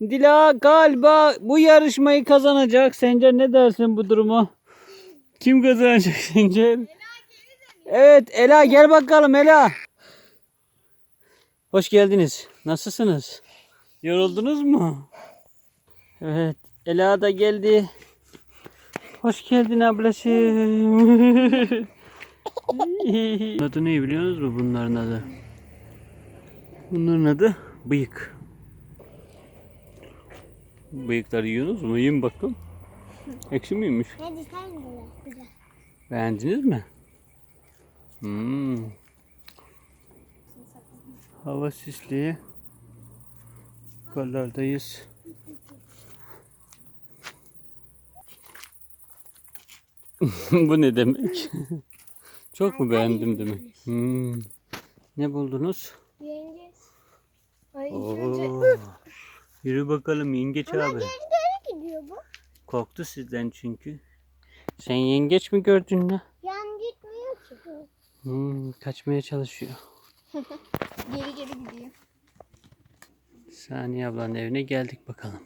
Dila galiba bu yarışmayı kazanacak. Sence ne dersin bu durumu? Kim kazanacak sence? Evet Ela gel bakalım Ela. Hoş geldiniz. Nasılsınız? Yoruldunuz mu? Evet Ela da geldi. Hoş geldin ablası. adı ne biliyor musunuz mu bunların adı? Bunların adı bıyık. Bıyıkları yiyorsunuz mu? Yiyin bakalım. Ekşi miymiş? Hadi sen güzel. Beğendiniz mi? Hmm. Hava sisli. Yukarılardayız. Bu ne demek? Çok mu beğendim demek? Hmm. Ne buldunuz? Yengeç. Ay Oo. Yürü bakalım yengeç abi. Nereye gidiyor bu? Korktu sizden çünkü. Sen yengeç mi gördün ne? Yan gitmiyor ki. Hmm, kaçmaya çalışıyor. Geri geri gidiyor. Saniye ablanın evine geldik bakalım.